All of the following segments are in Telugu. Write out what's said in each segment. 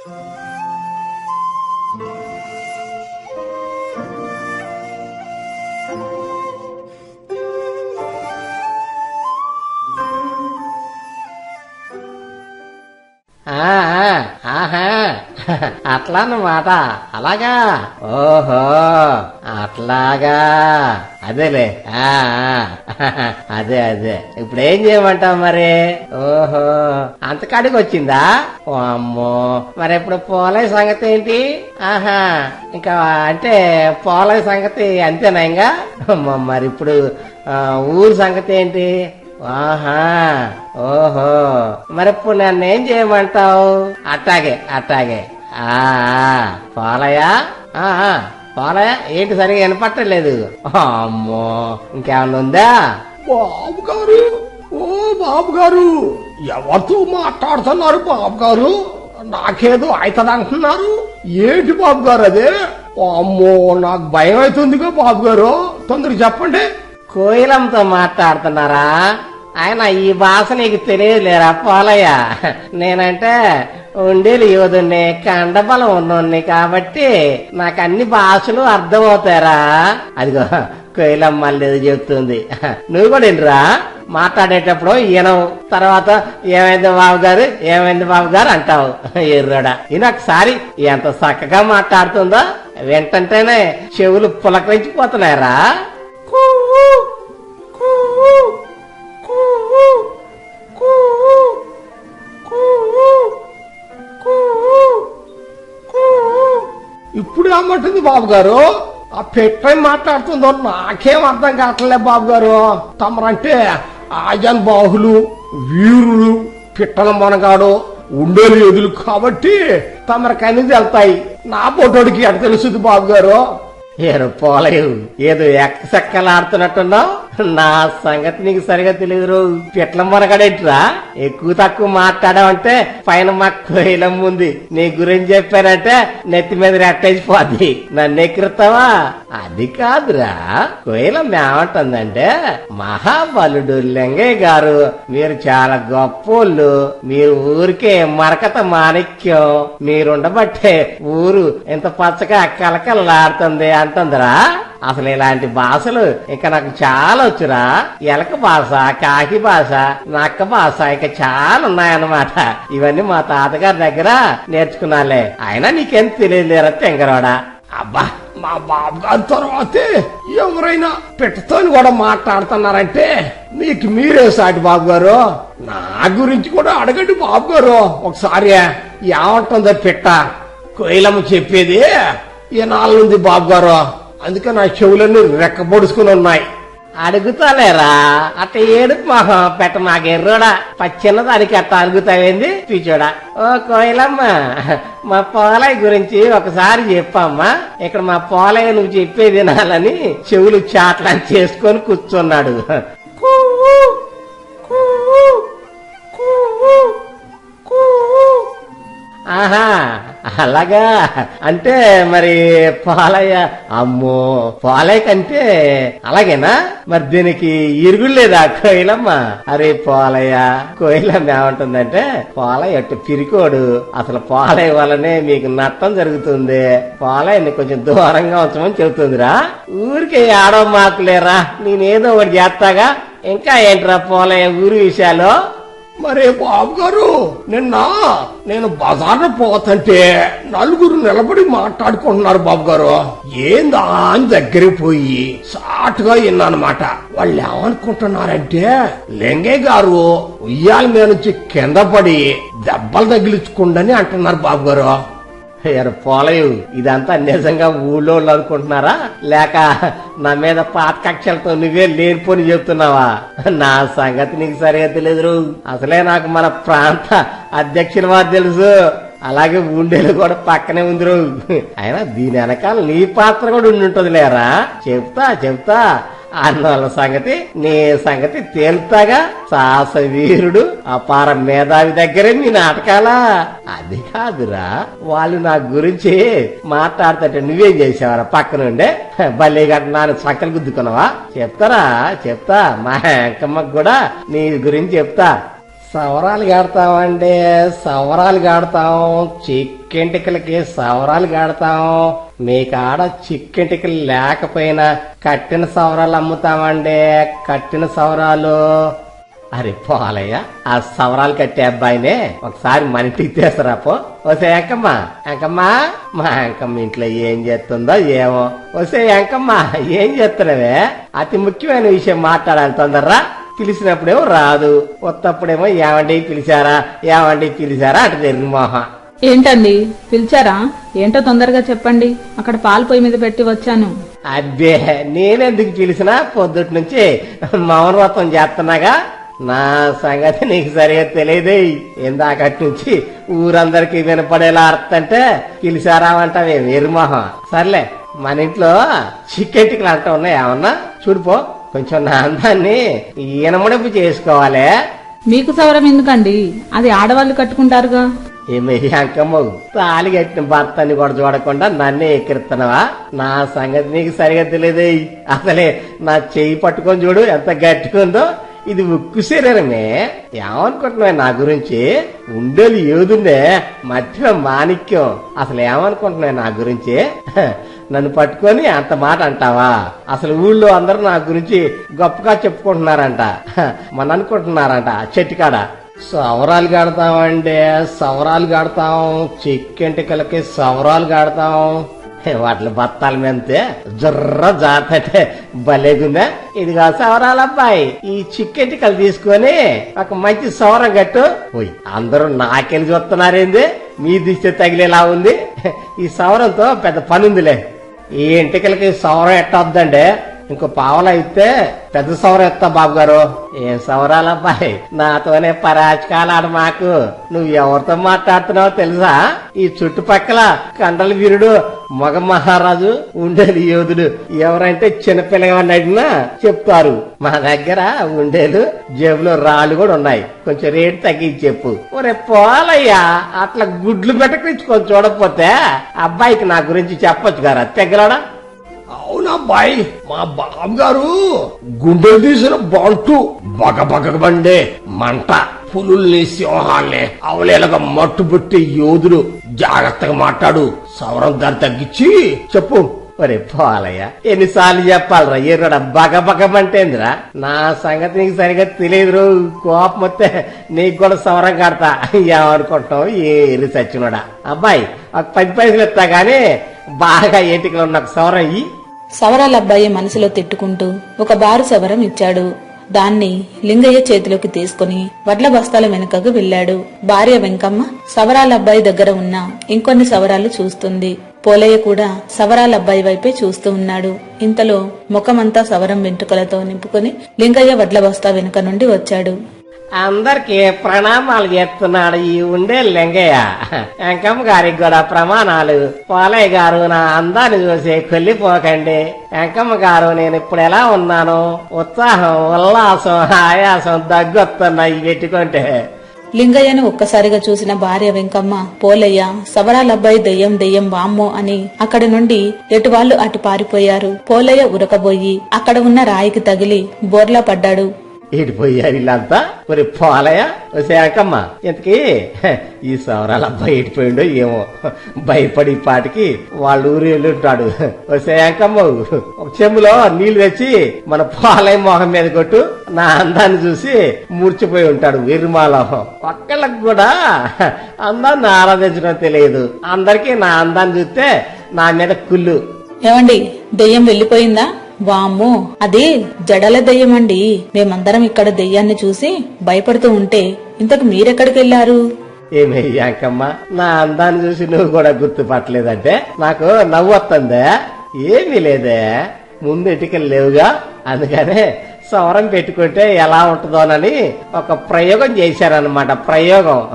ఆ, ఆ, ఆహా అట్లా అన్నమాట అలాగా? ఓహో అట్లాగా. అదేలే. ఆ, అదే అదే. ఇప్పుడు ఏం చేయమంటావు మరి? ఓహో. అంతకాడికి వచ్చిందా అమ్మో మరి ఇప్పుడు పోలే సంగతి ఏంటి? ఆహా. ఇంకా అంటే పోలే సంగతి అంతేనా ఇంకా మరి ఇప్పుడు ఊరు సంగతి ఏంటి? ఆహా. ఓహో. మరి ఇప్పుడు నన్ను ఏం చేయమంటావు? అట్టాగే అట్టాగే. పోలయా పోలయా ఏంటి సరిగా వినపట్టలేదు? అమ్మో ఇంకేమన్నా ఉందా? బాబు గారు ఓ బాబు గారు ఎవరితో మాట్లాడుతున్నారు బాబు గారు నాకేదో అవుతుంది అంటున్నారు. ఏంటి బాబు గారు అదే? అమ్మో నాకు భయం అవుతుందిగా బాబు గారు తొందరగా చెప్పండి. కోయిలంతో మాట్లాడుతున్నారా? ఆయన ఈ భాష నీకు తెలియదులేరా పోలయ్య. నేనంటే ఉండేలు యోధుణ్ణి కండబలం ఉన్నోణ్ణి కాబట్టి నాకు అన్ని భాషలు అర్థమవుతారా అదిగో కోయిలమ్మ మళ్ళీ ఏదో చెప్తుంది. నువ్వు కూడా వినరా? మాట్లాడేటప్పుడు ఈయనవు తర్వాత ఏమైంది బాబు గారు? ఏమైంది బాబు గారు అంటావు. ఎర్రడా ఈయన ఒకసారి ఎంత చక్కగా మాట్లాడుతుందో వెంటనే చెవులు పులకరించిపోతున్నాయరా. రమ్మంటుంది బాబు గారు. ఆ పెట్ట మాట్లాడుతుందో నాకేం అర్థం కావట్లే బాబు గారు. తమరంటే ఆజన్ బాహులు వీరులు పిట్టల మనగాడు ఉండేలు ఎదులు కాబట్టి తమరికి అన్ని వెళ్తాయి నా పొట్టోడికి ఎంత తెలుస్తుంది బాబు గారు? ఏరు పోలేవు ఏదో ఎక్కసెక్కలాడుతున్నట్టున్నావు నా సంగతి నీకు సరిగా తెలియదు పిట్ల మొనగడేట్రా? ఎక్కువ తక్కువ మాట్లాడావంటే పైన మా కోయిలం ఉంది. నీ గురించి చెప్పానంటే నెత్తి మీద రెట్టేసిపోద్ది నన్ను ఎక్కిరుతావా అది కాదురా. కోయిలం ఏమంటుందంటే మహాబలుడు లింగయ్య గారు మీరు చాలా గొప్పోళ్ళు. మీరు ఊరికే మరకత మాణిక్యం. మీరుండబట్టే ఊరు ఇంత పచ్చగా కలకలలాడుతుంది అంటుందిరా. అసలు ఇలాంటి భాషలు ఇంకా నాకు చాలా వచ్చురా? ఎలక భాష కాకి భాష నక్క భాష ఇక చాలా ఉన్నాయన్నమాట. ఇవన్నీ మా తాతగారి దగ్గర నేర్చుకున్నాలే. అయినా నీకేం తెలియలేరా తెంగరోడా అబ్బా మా బాబు గారి తర్వాతే ఎవరైనా పెట్టతోని కూడా మాట్లాడుతున్నారంటే మీకు మీరే సాటి బాబు గారు నా గురించి కూడా అడగండి బాబు గారు ఒకసారి ఏమంటుందో పెట్ట. కోయిలమ్మ చెప్పేది ఈ నాలుగుంది బాబు గారు అందుకే నా చెవులన్నీ రెక్కబొడుచుకుని ఉన్నాయి. అడుగుతాలేరా? అట్ట ఏడుపు మొహం పెట్ట మాకెర్రోడా పచ్చిన దానికి అట్ట అడుగుతావేంది చూచోడా. ఓ కోయిలమ్మ మా పోలయ్య గురించి ఒకసారి చెప్పమ్మా. ఇక్కడ మా పోలయ్య నువ్వు చెప్పేది వినాలని చెవులు చాట్లా చేసుకొని కూర్చున్నాడు. ఆహా అలాగా. అంటే మరి పాలయ్య అమ్మో పాలయ్య కంటే అలాగేనా? మరి దీనికి ఇరుగుడు లేదా కోయిలమ్మ? అరే పాలయ్య కోయిలమ్మ ఏమంటుందంటే పాలయ్య అట్టు పిరికోడు. అసలు పాలయ్య వల్లనే మీకు నట్టం జరుగుతుంది. పాలయ్యని కొంచెం దూరంగా ఉంచమని చెబుతుందిరా. ఊరికే ఆడవ మాకులేరా? నేనేదో ఒకటి చేస్తాగా. ఇంకా ఏంట్రా పోలయ్య ఊరి విషయాలు? మరే బాబు గారు నిన్న నేను బజార్లో పోతంటే నలుగురు నిలబడి మాట్లాడుకుంటున్నారు బాబు గారు ఏందా అని దగ్గరికి పోయి సాటుగా విన్నానమాట. వాళ్ళు ఏమనుకుంటున్నారంటే లింగయ్య గారు ఉయ్యాల మీద నుంచి కింద పడి దెబ్బలు తగిలించుకుండని అంటున్నారు బాబు గారు పోలయు ఇదంతా నిజంగా ఊళ్ళో వాళ్ళు అనుకుంటున్నారా? లేక నా మీద పాత కక్షలతో నువ్వే లేనిపోని చెప్తున్నావా? నా సంగతి నీకు సరిగా తెలియదు అసలే నాకు మన ప్రాంత అధ్యక్షుల వారు తెలుసు. అలాగే ఉండేలు కూడా పక్కనే ఉందిరు. అయినా దీని వెనకాల నీ పాత్ర కూడా ఉండి ఉంటుంది లేరా చెప్తా చెప్తా. అన్నోళ్ళ సంగతి నీ సంగతి తేల్తాగా సాహస వీరుడు అపార మేధావి దగ్గరే మీ నాటకాలా? అది కాదురా. వాళ్ళు నా గురించి మాట్లాడుతుంటే నువ్వేం చేసావరా? పక్కనుండే బల్లి గట్ట నాన్న చక్కలు గుద్దుకున్నావా? చెప్తారా? చెప్తా. మా అంకమ్మకు కూడా నీ గురించి చెప్తా. సవరాలు గాడతామండి సవరాలు గాడతాం చిక్కెంటికలకి సవరాలు గాడతాం. మీకాడ చిక్కింటికి లేకపోయినా కట్టిన సవరాలు అమ్ముతామండి కట్టిన సవరాలు అరే పోలయ్య ఆ సవరాలు కట్టే అబ్బాయినే ఒకసారి మన ఇంటికి తీసుకురాపో పో. ఎంకమ్మ ఎంకమ్మా మా ఎంకమ్మ ఇంట్లో ఏం చేస్తుందో ఏమో. వసే ఎంకమ్మ ఏం చేస్తున్నావే? అతి ముఖ్యమైన విషయం మాట్లాడాలి తొందరరా. పిలిచినప్పుడేమో రాదు వస్తప్పుడేమో ఏమండి పిలిచారా ఏమండి పిలిచారా అటు జరిగింది మోహం ఏంటండి? పిలిచారా? ఏంటో తొందరగా చెప్పండి. అక్కడ పాలు పొయ్యి మీద పెట్టి వచ్చాను. అబ్బే నేనెందుకు పిలిచినా పొద్దుటి నుంచి మౌనవ్రతం చేస్తున్నాగా? నా సంగతి నీకు సరిగా తెలియదే. ఇందాకటి నుంచి ఊరందరికి వినపడేలా అర్థంటే పిలిచారా అంటావే వీరమోహం సర్లే మన ఇంట్లో చిక్కెంటికలు అంటూ ఉన్నాయి ఏమన్నా? చూడుపో కొంచెం నా అందాన్ని ఈనముడింపు చేసుకోవాలే. మీకు సవరం ఎందుకండి? అది ఆడవాళ్ళు కట్టుకుంటారుగా. ఏమి అంకమ్మ తాలి కట్టిన భర్తని కూడా చూడకుండా నన్నే ఎక్కిరుతున్నావా నా సంగతి నీకు సరిగా తెలియదు. అసలే నా చెయ్యి పట్టుకొని చూడు ఎంత గట్టిగా ఇది ఉక్కు శరీరమే. ఏమనుకుంటున్నావు నా గురించి? ఉండేది ఏదుండే మధ్యలో మాణిక్యం. అసలు ఏమనుకుంటున్నావు నా గురించి? నన్ను పట్టుకొని అంత మాట అంటావా? అసలు ఊళ్ళో అందరూ నా గురించి గొప్పగా చెప్పుకుంటున్నారంట. మన అనుకుంటున్నారంట చెట్టుకాడ. సవరాలు కడతామండి సవరాలు కడతాం చిక్కెంటికలకి సవరాలు కడతాం వాటి బత్తాల మెంతే జర్ర జాతటే భలేగుందా ఇదిగా సవరాలు అబ్బాయి ఈ చిక్కెంటికలు తీసుకొని ఒక మంచి సవరం కట్టు. ఓయ్ అందరూ నాకెళ్ళి చూస్తున్నారేంది? మీ దిష్టి తగిలేలా ఉంది? ఈ సవరంతో పెద్ద పని ఉందిలే ఈ ఇంటికలకి సవరం ఎట్టొద్దండి? ఇంకో పావల అయితే పెద్ద సవర ఎత్తా బాబు గారు. ఏం సవరాలబ్బాయి నాతోనే పరాచకాలాడు మాకు. నువ్వు ఎవరితో మాట్లాడుతున్నావో తెలుసా? ఈ చుట్టుపక్కల కండల వీరుడు మగ మహారాజు ఉండేది యోధుడు ఎవరంటే చిన్నపిల్లగా అడిగినా చెప్తారు. మా దగ్గర ఉండేలు జేబులో రాళ్ళు కూడా ఉన్నాయి. కొంచెం రేటు తగ్గించి చెప్పు. ఒరే పోలయ్యా అట్లా గుడ్లు పెట్టకించుకొని చూడకపోతే అబ్బాయికి నా గురించి చెప్పొచ్చు గారా? తెగలడా అవునబ్బాయి మా బాబుగారు గుండె తీసిన బాల్టు బగ బగ బండే మంట. పులుల్ని సింహాల్ని అవలేలుగా మట్టుబెట్టే యోధులు జాగ్రత్తగా మాట్లాడు. సవరం దారి తగ్గించి చెప్పు. ఒరే పోలయ్య ఎన్నిసార్లు చెప్పాలరా ఎర్రడ బగ బగమంటేందిరా నా సంగతి నీకు సరిగా తెలియదురు కోపం వస్తే నీకు కూడా సవరం కడతా. ఏమనుకుంటావు? ఏరి సచ్చినోడా. అబ్బాయి ఒక పది పైసలు ఇస్తా గానీ బాగా ఏటికలో ఉన్న సవరం ఇయ్యి. సవరాలబ్బాయి మనసులో తిట్టుకుంటూ ఒక బారు సవరం ఇచ్చాడు. దాన్ని లింగయ్య చేతిలోకి తీసుకుని వడ్ల బస్తాల వెనుకకు వెళ్ళాడు. భార్య వెంకమ్మ సవరాలబ్బాయి దగ్గర ఉన్న ఇంకొన్ని సవరాలు చూస్తుంది. పోలయ్య కూడా సవరాలబ్బాయి వైపే చూస్తూ ఉన్నాడు. ఇంతలో ముఖమంతా సవరం వెంట్రుకలతో నింపుకుని లింగయ్య వడ్ల బస్తా వెనుక నుండి వచ్చాడు. అందరికి ప్రణామాలు చేస్తున్నాడు ఈ ఉండే లింగయ్య. వెంకమ్మ గారికి కూడా ప్రమాణాలు. పోలయ్య గారు నా అందాన్ని చూసి కొల్లిపోకండి. వెంకమ్మ గారు నేను ఇప్పుడు ఎలా ఉన్నాను ఉత్సాహం ఉల్లాసం ఆయాసం దగ్గొస్తున్నాయి పెట్టుకుంటే. లింగయ్యను ఒక్కసారిగా చూసిన భార్య వెంకమ్మ పోలయ్య సవరాల అబ్బాయి దెయ్యం దెయ్యం వామ్మో అని అక్కడి నుండి ఎటువాళ్ళు అటు పారిపోయారు. పోలయ్య ఉరకబోయి అక్కడ ఉన్న రాయికి తగిలి బోర్లా పడ్డాడు. ఇడిపోయారు వీళ్ళంతా మరి పోలయా వసే అంకమ్మ ఇంతకీ ఈ సవరాల అబ్బాయి ఏడిపోయిండో ఏమో. భయపడి పాటికి వాళ్ళ ఊరు వెళ్ళుంటాడు వసే ఒక చెంబులో నీళ్ళు తెచ్చి మన పోలయ మొహం మీద కొట్టు నా అందాన్ని చూసి మూర్చిపోయి ఉంటాడు వీరుమాలోహం ఒక్కళ్ళకి కూడా అందాన్ని ఆరాధించడం తెలియదు. అందరికీ నా అందాన్ని చూస్తే నా మీద కుళ్ళు. ఏమండి దెయ్యం వెళ్ళిపోయిందా? వామ్మో అది జడల దెయ్యమండి. మేమందరం ఇక్కడ దెయ్యాన్ని చూసి భయపడుతూ ఉంటే ఇంతకు మీరెక్కడికెళ్ళారు వెళ్ళారు ఏమి నా అందాన్ని చూసి నువ్వు కూడా గుర్తుపట్టలేదంటే నాకు నవ్వు వస్తుందే ఏమీ లేదే. ముందు ఇటుకలు లేవుగా. అందుకనే సవరం పెట్టుకుంటే ఎలా ఉంటుందోనని ఒక ప్రయోగం చేశారనమాట ప్రయోగం.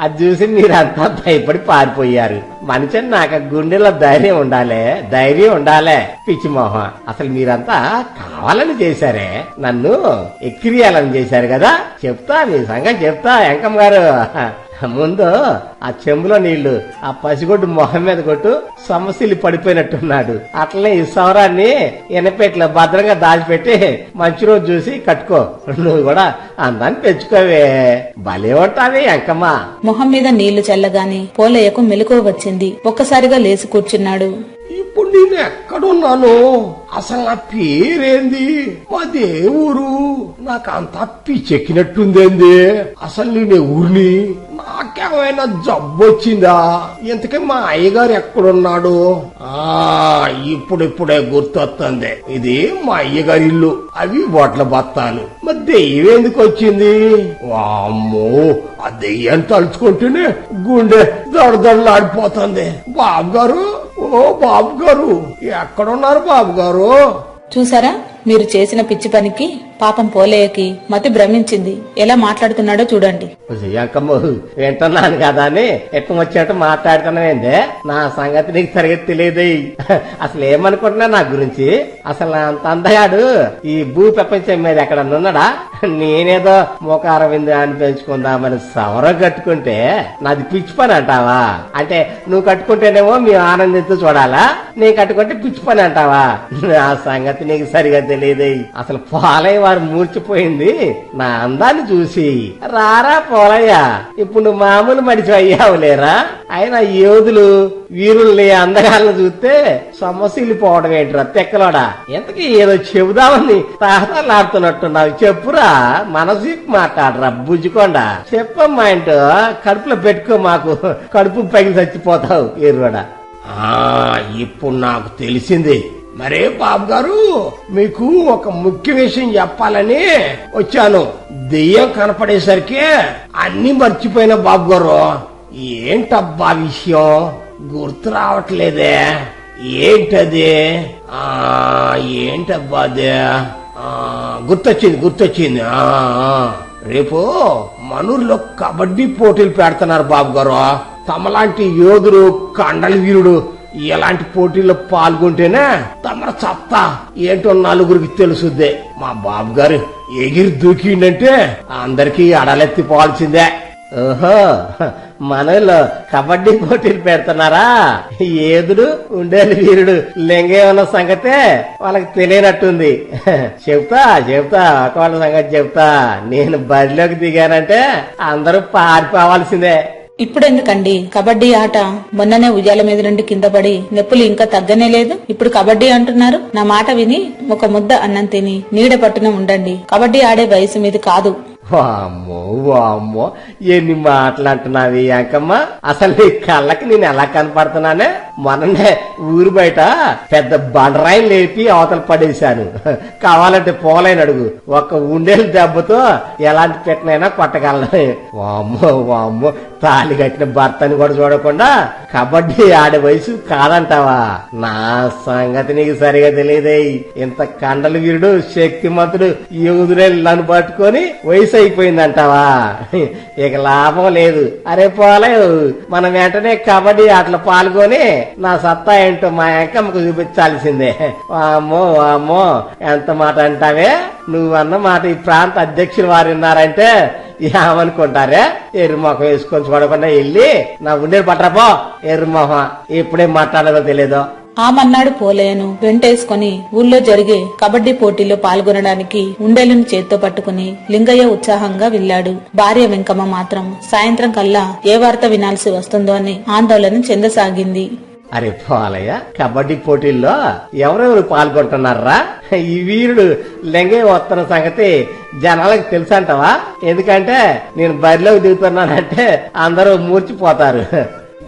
అది చూసి మీరంతా భయపడి పారిపోయారు. మనిషిని నాకు గుండెలో ధైర్యం ఉండాలే ధైర్యం ఉండాలే పిచ్చి మొహం. అసలు మీరంతా కావాలని చేశారే. నన్ను ఎక్కిరియాలని చేశారు కదా. చెప్తా మీ సంగతి చెప్తా వెంకమ్మ గారు. ముందు ఆ చెంబులో నీళ్ళు ఆ పసిగొడ్డు మొహం మీద కొట్టు సమస్యలు పడిపోయినట్టున్నాడు. అట్లనే ఈ సౌరాన్ని ఎనపెట్లో భద్రంగా దాచిపెట్టి మంచి రోజు చూసి కట్టుకో. నువ్వు కూడా అందాన్ని పెంచుకోవే. భలే ఉంటావే అంకమ్మ. మొహం మీద నీళ్ళు చల్లగానే పోలయ్యకు మెలకువ వచ్చింది. ఒక్కసారిగా లేచి కూర్చున్నాడు. ఇప్పుడు నేను ఎక్కడున్నాను? అసలు నా పేరేంది? మాదే ఊరు నాకు అంతా పిచ్చెక్కినట్టుందేంది అసలు నేనే ఊరిని? నాకేమైనా జబ్బు వచ్చిందా? ఇంతకీ మా అయ్యగారు ఎక్కడున్నాడు? ఆ ఇప్పుడిప్పుడే గుర్తొస్తుంది ఇది మా అయ్యగారి ఇల్లు. అవి వడ్ల బత్తాలు. మరి దెయ్యం ఎందుకు వచ్చింది? వామ్మో ఆ దెయ్యం తలుచుకుంటేనే గుండె దడదడలాడిపోతుంది. బాబు గారు ఓ బాబు గారు ఎక్కడున్నారు బాబు గారు చూసారా మీరు చేసిన పిచ్చి పనికి పాపం పోలేయకి మతి భ్రమించింది. ఎలా మాట్లాడుతున్నాడో చూడండి. వింటున్నాను కదా అని ఎక్కువ వచ్చినట్టు మాట్లాడుతున్నావేందే? నా సంగతి నీకు సరిగ్గా తెలియదు. అసలు ఏమనుకుంటున్నా నా గురించి? అసలు అంత అందగాడు ఈ భూ ప్రపంచం మీద ఎక్కడ ఉన్నాడా? నేనేదో మోకార విందు అని పెంచుకుందామని సవరం కట్టుకుంటే నాది పిచ్చి పని అంటావా? అంటే నువ్వు కట్టుకుంటేనేమో మేము ఆనందిస్తూ చూడాలా? నేను కట్టుకుంటే పిచ్చి పని అంటావా? నా సంగతి నీకు సరిగా తెలియదు. అసలు పోలయ్య వారు మూర్చిపోయింది. నా అందాన్ని చూసి రారా పోలయ్య ఇప్పుడు మామూలు మడిచి అయ్యావు లేరా ఆయన యోధులు వీరుల్ని అందగాలను చూస్తే సమస్యలు పోవడం ఏంటిరా తెక్కలోడా? ఇంతకీ ఏదో చెబుదామని తాహతాలాడుతున్నట్టున్నావు. చెప్పురా మనసు మాట్లాడరా బుజ్జుకోండా. చెప్పమ్మా ఏంటో కడుపులో పెట్టుకో మాకు. కడుపు పగిలి చచ్చిపోతావు ఎరువడా ఆ ఇప్పుడు నాకు తెలిసింది. మరే బాబు గారు మీకు ఒక ముఖ్య విషయం చెప్పాలని వచ్చాను. దెయ్యం కనపడేసరికి అన్ని మర్చిపోయిన బాబు గారు. ఏంటబ్బా విషయం? గుర్తు రావట్లేదే. ఏంటది? ఆ ఏంటబ్బా అదే? గుర్తొచ్చింది గుర్తొచ్చింది. రేపు మనూర్లో కబడ్డీ పోటీలు పెడుతున్నారు బాబు గారు. తమలాంటి యోధుడు కండల వీరుడు ఎలాంటి పోటీల్లో పాల్గొంటేనే తమర చత్తా? ఏంటో నలుగురికి తెలుసుద్దే. మా బాబు గారు ఎగిరి దూకిండంటే అందరికీ అడలెత్తిపోవాల్సిందే ఓహో మనలో కబడ్డీ పోటీలు పెడుతున్నారా? ఏదుడు ఉండేది వీరుడు లెంగే ఉన్న సంగతే వాళ్ళకి తెలియనట్టుంది. చెప్తా చెప్తా ఒక వాళ్ళ సంగతి చెప్తా. నేను బరిలోకి దిగానంటే అందరూ పారిపోవాల్సిందే. ఇప్పుడెందుకండి? కబడ్డీ ఆట మొన్ననే ఉయ్యాల మీద నుండి కింద పడి నొప్పులు ఇంకా తగ్గనే లేదు. ఇప్పుడు కబడ్డీ అంటున్నారు. నా మాట విని ఒక ముద్ద అన్నం తిని నీడ పట్టున ఉండండి. కబడ్డీ ఆడే వయసు మీది కాదు. వామ్మో వామ్మో ఎన్ని మాటలంటున్నావి అంకమ్మ అసలు నీ కళ్ళకి నేను ఎలా కనపడుతున్నానే? మొన్ననే ఊరు బయట పెద్ద బండరాయిని లేపి అవతలు పడేశాను. కావాలంటే పోలేని అడుగు ఒక్క ఉండేలు దెబ్బతో ఎలాంటి పెట్టనైనా కొట్టగలను. వామ్మో వామ్మో తాళి కట్టిన భర్తని కూడా చూడకుండా కబడ్డీ ఆడే వయసు కాదంటావా? నా సంగతి నీకు సరిగా తెలియదే ఇంత కండలు వీరుడు శక్తిమంతుడు యోధులే నన్ను పట్టుకొని వయసు అయిపోయిందంటావా ఇక లాభం లేదు. అరే పోలేదు. మనం వెంటనే కబడ్డీ ఆటలో పాల్గొని నా సత్తా ఏంటో మా అంకమ్మకు చూపించాల్సిందే. వామ్మో వామ్మో. ఎంత మాట అంటావే? నువ్వు అన్న మాట ఈ ప్రాంత అధ్యక్షులు వారు ఉన్నారంటే ఏమనుకుంటారే? ఎర్రి వేసుకొని చూడకుండా వెళ్ళి నా ఉండేది పట్టరాపో ఎర్రి మొహం. మాట్లాడదో తెలియదో తెలియదు ఆమన్నాడు పోలయ్యను వెంటేసుకుని ఊళ్ళో జరిగే కబడ్డీ పోటీలో పాల్గొనడానికి ఉండేలను చేత్తో పట్టుకుని లింగయ్య ఉత్సాహంగా వెళ్ళాడు. భార్య వెంకమ్మ మాత్రం సాయంత్రం కల్లా ఏ వార్త వినాల్సి వస్తుందో అని ఆందోళన చెందసాగింది. అరే పోలయ్య కబడ్డీ పోటీల్లో ఎవరెవరు పాల్గొంటున్నారా? ఈ వీరుడు లెంగే వస్తున్న సంగతి జనాలకు తెలుసంటవా? ఎందుకంటే నేను బరిలోకి దిగుతున్నానంటే అందరూ మూర్చిపోతారు.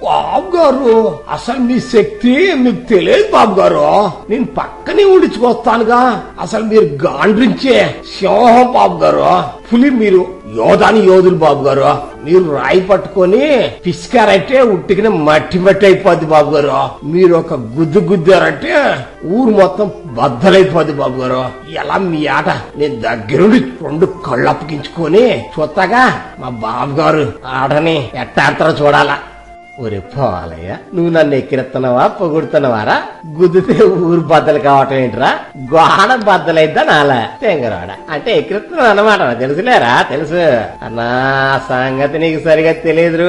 బాబు గారు అసలు మీ శక్తి మీకు తెలియదు బాబు గారు నేను పక్కనే ఉడిచుకొస్తానుగా అసలు మీరు గాండ్రించే సింహం బాబు గారు పులి మీరు యోధాని యోధులు బాబు గారు మీరు రాయి పట్టుకొని పిసికారంటే ఉట్టికిన మట్టి మట్టి అయిపోద్ది బాబు గారు మీరు ఒక గుద్దు గుద్దారంటే ఊరు మొత్తం బద్దలైపోద్ది బాబు గారు ఎలా మీ ఆట? నేను దగ్గరుండి రెండు కళ్ళు అప్పగించుకొని చూస్తాగా మా బాబు గారు ఆటని ఎట్టాడతారో చూడాలా. ఒరే పోలయ్య నువ్వు నన్ను ఎక్కిరెత్తనవా పొగుడుతున్నవారా? గుద్దితే ఊరు బద్దలు కావటం ఏంట్రా? గోడ బద్దలైద్దా నాలా? తెంగరాడ అంటే ఎక్కిరెత్తున్నావు అన్నమాట తెలుసులేరా? తెలుసు. అన్నా సంగతి నీకు సరిగా తెలియదు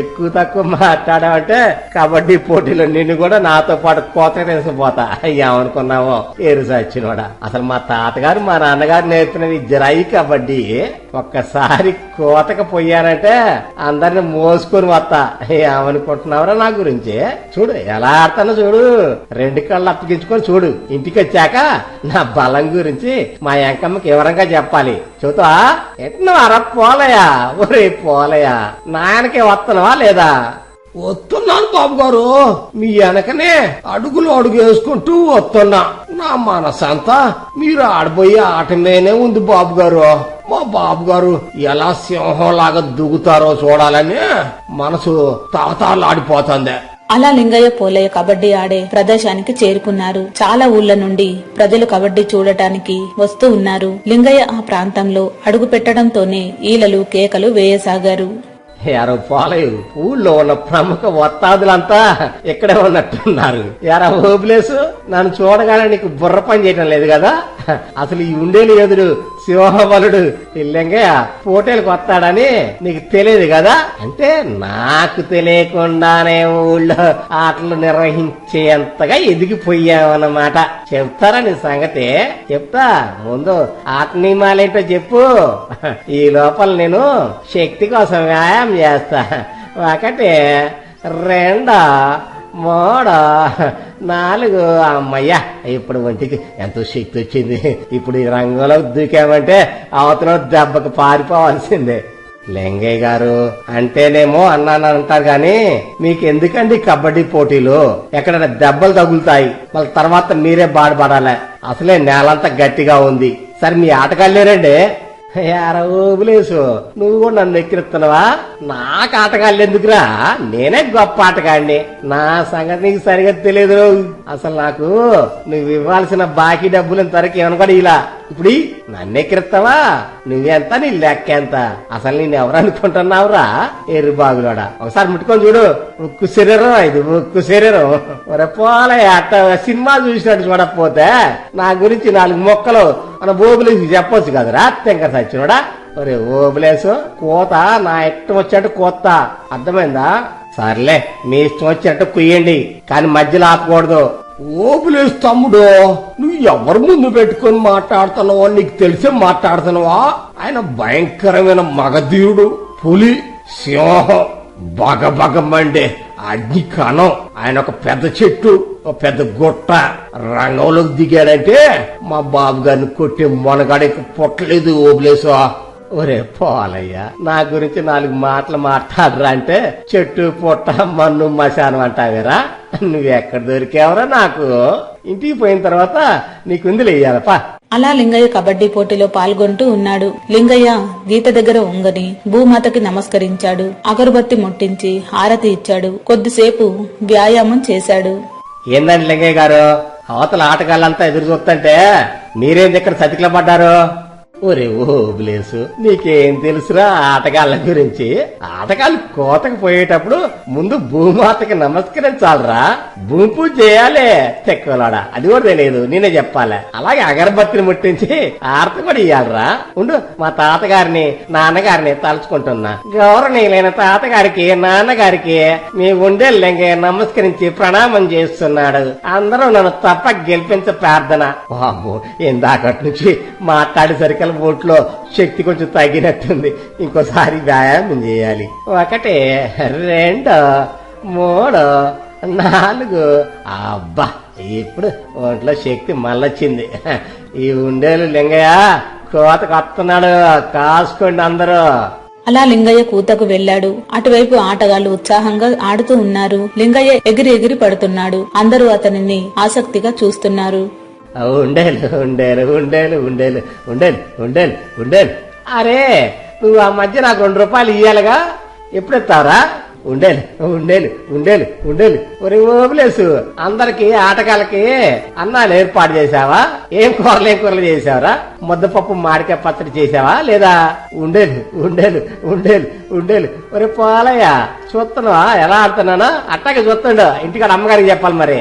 ఎక్కువ తక్కువ మాట్లాడావంటే కబడ్డీ పోటీలో నిన్ను కూడా నాతో పాటు కోత తెలిసిపోతా ఏమనుకున్నావో? ఏరు సచ్చినోడా అసలు మా తాతగారు మా నాన్నగారు నేర్పిన జరాయి కబడ్డీ ఒక్కసారి కోతకు పోయానంటే అందరిని మోసుకొని వస్తా. ఏమనుకుంటున్నావురా నా గురించి? చూడు ఎలా ఆడతానో చూడు. రెండు కళ్ళు అప్పగించుకొని చూడు. ఇంటికి వచ్చాక నా బలం గురించి మా ఎంకమ్మకి వివరంగా చెప్పాలి. చూతా ఎట్నవారా పోలయా ఒరే పోలయా నాయనకే వస్తున్నావా లేదా? వస్తున్నాను బాబు గారు. మీ వెనకనే అడుగులు అడుగు వేసుకుంటూ వస్తున్నా. నా మనసంతా మీరు ఆడబోయే ఆట మీదనే ఉంది బాబు గారు. మా బాబు గారు ఎలా సింహంలాగా దిగుతారో చూడాలని మనసు తాతాలాడిపోతుంది. అలా లింగయ్య పోలయ్య కబడ్డీ ఆడే ప్రదేశానికి చేరుకున్నారు. చాలా ఊళ్ళ నుండి ప్రజలు కబడ్డీ చూడటానికి వస్తూ ఉన్నారు. లింగయ్య ఆ ప్రాంతంలో అడుగు పెట్టడంతోనే ఈలలు కేకలు వేయసాగారు. యారో పోలయ్య ఊళ్ళో ఉన్న ప్రముఖ వత్తాదులంతా ఇక్కడే ఉన్నట్టున్నారు. యారా ఓబులేసు నన్ను చూడగానే నీకు బుర్ర పని చేయటం లేదు కదా? అసలు ఈ ఉండేలు ఎదురు సింహబలుడు ఇల్లెంగయ్య పోటీలకు వస్తాడని నీకు తెలియదు కదా? అంటే నాకు తెలియకుండానే ఊళ్ళో ఆటలు నిర్వహించేంతగా ఎదిగిపోయావన్నమాట. చెప్తారా నీ సంగతి? చెప్తా. ముందు ఆట నియమాలేంటో చెప్పు. ఈ లోపల నేను శక్తి కోసం వ్యాయామం చేస్తా. ఒకటి రెండో మోడో నాలుగు అమ్మయ్యా ఇప్పుడు ఒంటికి ఎంతో శక్తి వచ్చింది. ఇప్పుడు ఈ రంగంలో దూకామంటే అవతల దెబ్బకు పారిపోవాల్సిందే. లింగయ్య గారు అంటేనేమో అన్నాను అంటారు గాని మీకు ఎందుకండి కబడ్డీ పోటీలు? ఎక్కడైనా దెబ్బలు తగులుతాయి. మళ్ళీ తర్వాత మీరే బాధపడాలి. అసలే నేలంతా గట్టిగా ఉంది. సరే మీ ఆటగాళ్ళేరండి యారా నువ్వు కూడా నన్ను ఎక్కిరిస్తున్నావా? నాకు ఆటగాళ్ళు ఎందుకురా? నేనే గొప్ప ఆటగాడిని. నా సంగతి నీకు సరిగా తెలియదు అసలు నాకు నువ్వు ఇవ్వాల్సిన బాకీ డబ్బులు ఇంతవరకు ఏమనుకోడు కూడా ఇలా. ఇప్పుడు నన్నెక్కిరిస్తావా నువ్వెంత నీ లెక్క ఎంత అసలు నేను ఎవరు అనుకుంటున్నావురా? ఎర్రి బాగులోడా. ఒకసారి ముట్టుకొని చూడు. ఉక్కు శరీరం ఇది ఉక్కు శరీరం. ఒరే పోలే అట్ట సినిమా చూసినట్టు చూడకపోతే నా గురించి నాలుగు మొక్కలు మన బోబులేసి చెప్పొచ్చు కదరా తెంకర సచ్చినోడా ఒరే ఓబులేసు కోత నా ఇష్టం వచ్చేట్టు కోత అర్థమైందా? సర్లే మీ ఇష్టం వచ్చినట్టు కుయ్యండి. కానీ మధ్యలో ఆపకూడదు. ఓపులేసు తమ్ముడు నువ్వు ఎవరు ముందు పెట్టుకొని మాట్లాడుతున్నావో నీకు తెలిసే మాట్లాడుతున్నావా? ఆయన భయంకరమైన మగధీరుడు పులి సింహం బగ బగమండే అగ్ని కణం. ఆయన ఒక పెద్ద చెట్టు ఒక పెద్ద గుట్ట. రంగంలోకి దిగాడంటే మా బాబు గారిని కొట్టే మొనగాడికి పుట్టలేదు ఓబులేసా ఒరే పోలయ్య నా గురించి నాలుగు మాటలు మాట్లాడరా అంటే చెట్టు పుట్ట మన్ను మశానం అంటావేరా? నువ్వెక్కడ దొరికావరా నాకు? ఇంటికి పోయిన తర్వాత నీకుంది లేయాలపా అలా లింగయ్య కబడ్డీ పోటీలో పాల్గొంటూ ఉన్నాడు. లింగయ్య గీత దగ్గర ఉంగని భూమాతకి నమస్కరించాడు. అగరుబత్తి ముట్టించి హారతి ఇచ్చాడు. కొద్దిసేపు వ్యాయామం చేశాడు. ఏందండి లింగయ్య గారు? అవతల ఆటగాళ్ళంతా ఎదురు చూస్తుంటే మీరేం ఇక్కడ సతికిల పడ్డారు ఒరే ఓ బ్లేసు నీకేం తెలుసురా ఆటగాళ్ళ గురించి? ఆటగాళ్ళు కోతకు పోయేటప్పుడు ముందు భూమాతకి నమస్కరించాలరా. భూమి పూజ చేయాలి తెక్కలాడా. అది కూడా తెలియదు నేనే చెప్పాలి. అలాగే అగరబత్తిని ముట్టించి ఆరతి కూడా ఇయ్యాలరా. ఉండు మా తాతగారిని నాన్నగారిని తలుచుకుంటున్నా. గౌరవనీయులైన తాతగారికి నాన్నగారికి మీ ఉండే లింగే నమస్కరించి ప్రణామం చేస్తున్నాడు. అందరూ నన్ను తప్ప గెలిపించ ప్రార్థన. బాబు ఇందాకటి నుంచి మాట్లాడేసరికి ఓట్లో శక్తి కొంచెం తగ్గినట్టుంది. ఇంకోసారి వ్యాయామం చేయాలి. ఒకటి రెండు మూడు నాలుగు. అబ్బా ఇప్పుడు ఒంట్లో శక్తి మళ్ళొచ్చింది. ఈ ఉండేలు లింగయ్య కోతకు వస్తున్నాడు కాసుకోండి అందరూ. అలా లింగయ్య కూతకు వెళ్ళాడు. అటువైపు ఆటగాళ్ళు ఉత్సాహంగా ఆడుతూ ఉన్నారు. లింగయ్య ఎగిరి ఎగిరి పడుతున్నాడు. అందరూ అతనిని ఆసక్తిగా చూస్తున్నారు. ఉండేలు ఉండేలు ఉండేలు ఉండేలు ఉండేలు ఉండేలు ఉండేలు అరే నువ్వు ఆ మధ్య నాకు రెండు రూపాయలు ఇయ్యాలిగా ఎప్పుడు ఎత్తావరా ఉండేలు ఉండేలు ఉండేలు ఉండేలు ఒరే ఓబులేసు అందరికి ఆటగాళ్ళకి అన్నాలు ఏర్పాటు చేశావా ఏం కూరలు ఏం కూరలు చేసావరా ముద్దపప్పు మాడికాయ పచ్చడి చేసావా లేదా ఉండేలు ఉండేలు ఉండేలు ఉండేలు ఒరే పోలయ్య చూస్తున్నావా ఎలా ఆడుతున్నానా అట్టగా చూస్తుండు ఇంటికాడ అమ్మగారికి చెప్పాలి మరి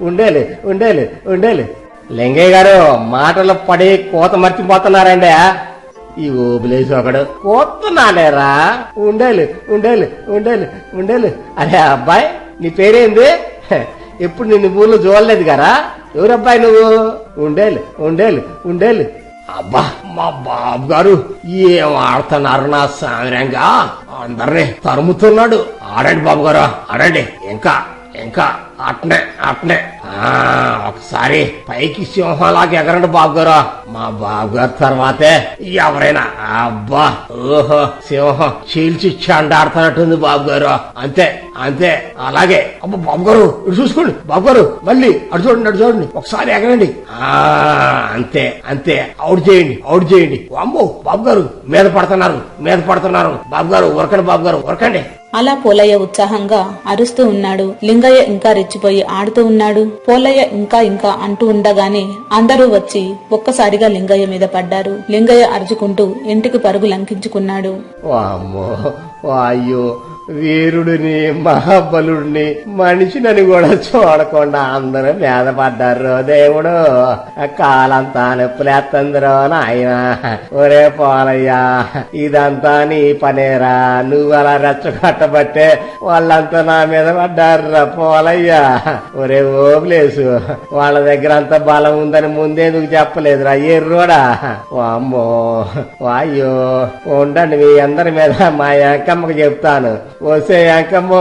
ఉండేలు ఉండేలు ఉండేలు లింగయ్య గారు మాటలు పడి కోత మర్చిపోతున్నారండి. ఈ ఓబులేసి ఒకడు కోతున్నాలేరా ఉండేలు ఉండేలు ఉండేలు ఉండేలు. అరే అబ్బాయి నీ పేరేంది? ఎప్పుడు నిన్ను ఊర్లో చూడలేదు కదా? ఎవరబ్బాయి నువ్వు? ఉండేలు ఉండేలు ఉండేలు. అబ్బా మా బాబు గారు ఏం ఆడుతున్నారు నా సామిరంగా? అందరినీ తరుముతున్నాడు. ఆడండి బాబు గారు ఆడండి. ఇంకా ఇంకా. అట్నే అట్నే. ఆ ఒకసారి పైకి సింహంలాగా ఎగరండి బాబు గారు మా బాబు గారు తర్వాతే ఎవరైనా అబ్బా ఓహో సింహం చీల్చి ఆడుతున్నట్టుంది బాబు గారు అంతే అంతే అలాగే. అబ్బా బాబు గారు ఇటు చూసుకోండి. బాబు గారు మళ్ళీ అటు చూడండి అటు చూడండి. ఒకసారి ఎగరండి. ఆ అంతే అంతే. అవుట్ చేయండి అవుట్ చేయండి. అమ్మో బాబు గారు మీద పడుతున్నారు మీద పడుతున్నారు. బాబు గారు ఉరకండి బాబు గారు ఉరకండి. అలా పోలయ్య ఉత్సాహంగా అరుస్తూ ఉన్నాడు. లింగయ్య ఇంకా రెచ్చిపోయి ఆడుతూ ఉన్నాడు. పోలయ్య ఇంకా ఇంకా అంటూ ఉండగానే అందరూ వచ్చి ఒక్కసారిగా లింగయ్య మీద పడ్డారు. లింగయ్య అరుచుకుంటూ ఇంటికి పరుగు లంకించుకున్నాడు. అయ్యో వీరుడిని మహాబలుడిని మనిషినని కూడా చూడకుండా అందరూ మీద పడ్డారు దేవుడు కాలంతా నొప్పులేస్తుందిరో నాయన. ఒరే పోలయ్యా ఇదంతా నీ పనేరా? నువ్వు అలా రెచ్చగొట్టబట్టే వాళ్ళంతా నా మీద పడ్డారురా పోలయ్యా. ఒరే ఓబులేసు వాళ్ళ దగ్గర అంత బలం ఉందని ముందేందుకు చెప్పలేదురా? ఎర్రోడా? అమ్మో అయ్యో ఉండండి మీ అందరి మీద మా యాంకమ్మకు చెప్తాను. వసే యాంకమ్మ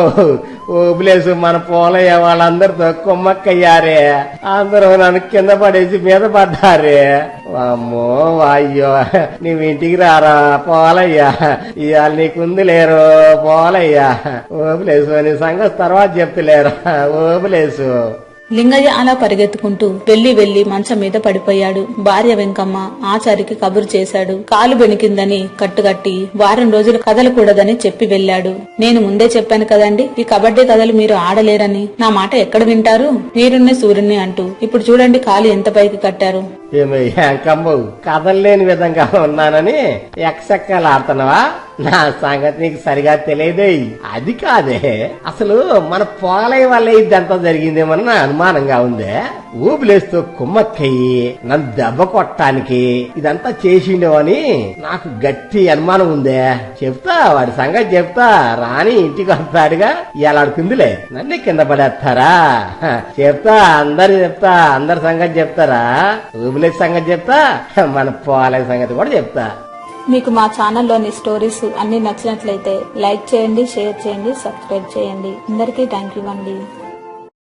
ఓబులేసు మన పోలయ్య వాళ్ళందరితో కుమ్మక్కయ్యారే. అందరూ నన్ను కింద పడేసి మీద పడ్డారే. అమ్మో అయ్యో నీవు ఇంటికి రారా పోలయ్యా? ఇవాళ నీకుంది లేరు పోలయ్యా. ఓబులేసు నీ సంగతి తర్వాత చెప్తలేరా. ఓబులేసు లింగయ్య అలా పరిగెత్తుకుంటూ వెళ్ళి వెళ్ళి మంచం మీద పడిపోయాడు. భార్య వెంకమ్మ ఆచారికి కబురు చేశాడు. కాలు బెణికిందని కట్టుకట్టి వారం రోజులు కదలకూడదని చెప్పి వెళ్ళాడు. నేను ముందే చెప్పాను కదండి ఈ కబడ్డీ కథలు మీరు ఆడలేరని. నా మాట ఎక్కడ వింటారు? వీరుణ్ణి సూర్యుణ్ణి అంటూ. ఇప్పుడు చూడండి కాలు ఎంత పైకి కట్టారు. ఏమి యాంకమ్మ కదలలేని విధంగా ఉన్నానని ఎక్సెక్కలు ఆడుతున్నావా నా సంగతి నీకు సరిగా తెలియదే. అది కాదే. అసలు మన పోలయ్య వల్ల ఇదంతా జరిగిందేమన్న అనుమానంగా ఉందే. ఊపిలేస్తూ కుమ్మక్కయ్యి నన్ను దెబ్బ కొట్టడానికి ఇదంతా చేసిండేవని నాకు గట్టి అనుమానం ఉందే. చెప్తా వాడి సంగతి చెప్తా రాని ఇంటికి వస్తాడుగా ఎలాడుకుందిలే నన్నే కింద పడేస్తారా? చెప్తా అందరు చెప్తా అందరి సంగతి చెప్తారా? ఊబిలేసి సంగతి చెప్తా మన పోలయ్య సంగతి కూడా చెప్తా. మీకు మా ఛానల్లోని స్టోరీస్ అన్ని నచ్చినట్లయితే లైక్ చేయండి షేర్ చేయండి సబ్స్క్రైబ్ చేయండి. అందరికీ థ్యాంక్ యూ అండి.